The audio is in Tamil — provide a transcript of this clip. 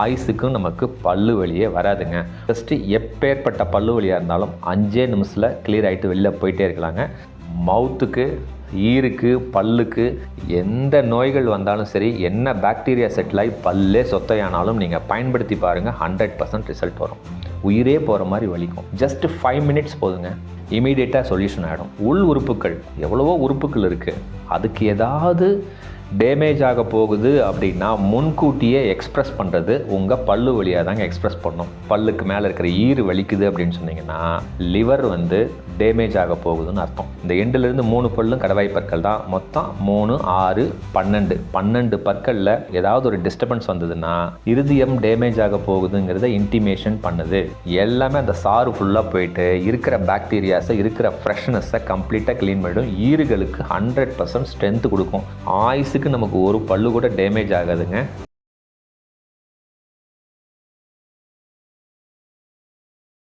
ஆயுசுக்கும் நமக்கு பல்லு வலியே வராதுங்க. ஃபஸ்ட்டு எப்பேற்பட்ட பல்லு வலியாக இருந்தாலும் அஞ்சே நிமிஷத்தில் கிளியர் ஆகிட்டு வெளியில் போயிட்டே இருக்கலாங்க. மவுத்துக்கு ஈருக்கு பல்லுக்கு எந்த நோய்கள் வந்தாலும் சரி என்ன பாக்டீரியா செட்டில் ஆகி பல்லே சொத்தையானாலும் நீங்கள் பயன்படுத்தி பாருங்கள் ஹண்ட்ரட் பர்சன்ட் ரிசல்ட் வரும். உயிரே போகிற மாதிரி வலிக்கும். ஜஸ்ட் ஃபைவ் மினிட்ஸ் போதுங்க. இமீடியட்டாக சொல்யூஷன் ஆகிடும் உள் உறுப்புகள் எவ்வளவோ உறுப்புகள் இருக்குது அதுக்கு ஏதாவது டேமேஜ் ஆக போகுது அப்படின்னா முன்கூட்டியே எக்ஸ்ப்ரெஸ் பண்ணுறது உங்கள் பல்லு வழியாக தாங்க எக்ஸ்ப்ரெஸ் பண்ணும். பல்லுக்கு மேலே இருக்கிற ஈறு வலிக்குது அப்படின்னு சொன்னீங்கன்னா லிவர் வந்து டேமேஜ் ஆக போகுதுன்னு அர்த்தம். இந்த எண்டுலேருந்து மூணு பல்லும் கடவாய் பற்கள் தான். மொத்தம் மூணு ஆறு பன்னெண்டு. பன்னெண்டு பற்களில் ஏதாவது ஒரு டிஸ்டர்பன்ஸ் வந்ததுன்னா இருதயம் டேமேஜ் ஆக போகுதுங்கிறத இன்டிமேஷன் பண்ணுது. எல்லாமே அந்த சாறு ஃபுல்லாக போயிட்டு இருக்கிற பாக்டீரியாஸை இருக்கிற ஃப்ரெஷ்னஸை கம்ப்ளீட்டாக க்ளீன் பண்ணிடும். ஈறுகளுக்கு ஹண்ட்ரட் பர்சன்ட் ஸ்ட்ரென்த் கொடுக்கும். இதுக்கு நமக்கு ஒரு பல்லு கூட டேமேஜ் ஆகாதுங்க.